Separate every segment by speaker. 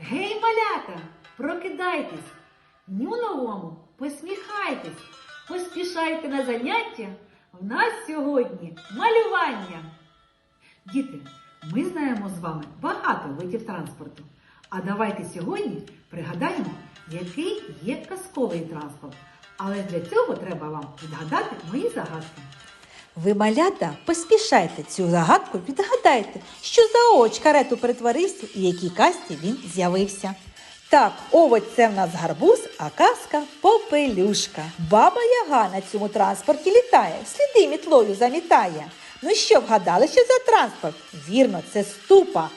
Speaker 1: Гей, малята, прокидайтесь, дню новому посміхайтесь, поспішайте на заняття. В нас сьогодні малювання. Діти, ми знаємо з вами багато видів транспорту. А давайте сьогодні пригадаємо, який є казковий транспорт. Але для цього треба вам відгадати мої загадки.
Speaker 2: Ви, малята, поспішайте цю загадку, відгадайте, що за овоч карету перетворився і якій касті він з'явився. Так, овоч це в нас гарбуз, а казка попелюшка. Баба Яга на цьому транспорті літає, сліди мітлою замітає. Ну що, вгадали, що за транспорт? Вірно, це ступа.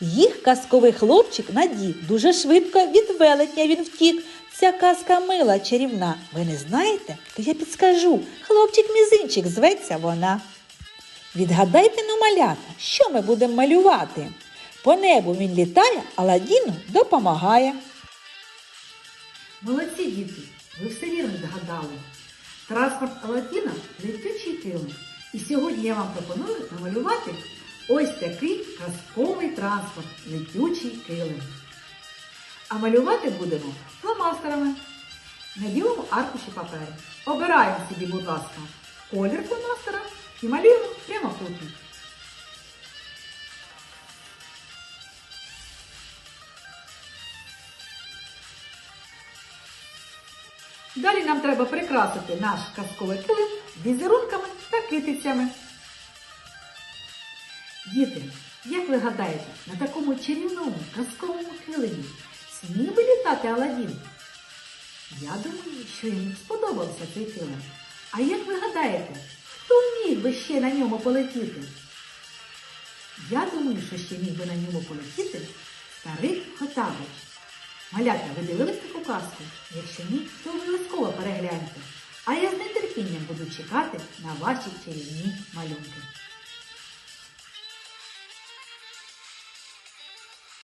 Speaker 2: Їх казковий хлопчик надів дуже швидко від велетня він втік. Ця казка мила, чарівна. Ви не знаєте? То я підскажу. Хлопчик мізинчик зветься вона. Відгадайте ну, малята, що ми будемо малювати. По небу він літає, а Ладіну допомагає.
Speaker 1: Молодці діти, ви все вірно згадали. Транспорт Аладдіна – летючий килим. І сьогодні я вам пропоную намалювати ось такий казковий транспорт летючий килим. А малювати будемо фломастерами на білому аркуші паперу. Обираємо собі, будь ласка, колір фломастера і малюємо прямокутник. Далі нам треба прикрасити наш казковий килим візерунками та китицями. Діти, як ви гадаєте, на такому чарівному казковому килимі смів би літати Аладдін? Я думаю, що йому сподобався цей килим. А як ви гадаєте, хто міг би ще на ньому полетіти? Я думаю, що ще міг би на ньому полетіти старий Хотабич. Малята, ви дивились таку казку? Якщо ні, то обов'язково перегляньте. А я з нетерпінням буду чекати на ваші чарівні малюнки.